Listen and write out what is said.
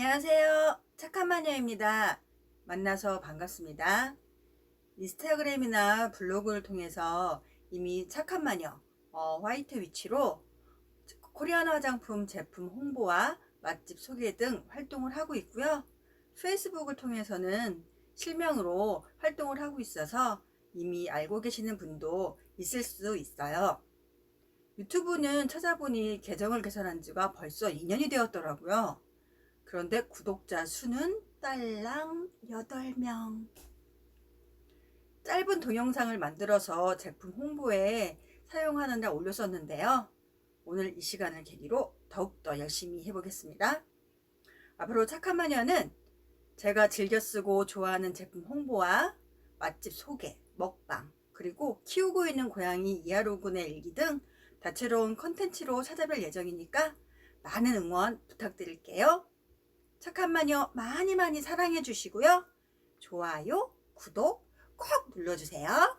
안녕하세요. 착한 마녀입니다. 만나서 반갑습니다. 인스타그램이나 블로그를 통해서 이미 착한 마녀 어, 화이트 위치로 코리안 화장품 제품 홍보와 맛집 소개 등 활동을 하고 있고요. 페이스북을 통해서는 실명으로 활동을 하고 있어서 이미 알고 계시는 분도 있을 수 있어요. 유튜브는 찾아보니 계정을 개설한 지가 벌써 2년이 되었더라고요. 그런데 구독자 수는 딸랑 8명. 짧은 동영상을 만들어서 제품 홍보에 사용하는 데 올렸었는데요. 오늘 이 시간을 계기로 더욱더 열심히 해보겠습니다. 앞으로 착한 마녀는 제가 즐겨 쓰고 좋아하는 제품 홍보와 맛집 소개, 먹방, 그리고 키우고 있는 고양이 이하로군의 일기 등 다채로운 컨텐츠로 찾아뵐 예정이니까 많은 응원 부탁드릴게요. 착한 마녀 많이 많이 사랑해 주시고요. 좋아요, 구독 꼭 눌러주세요.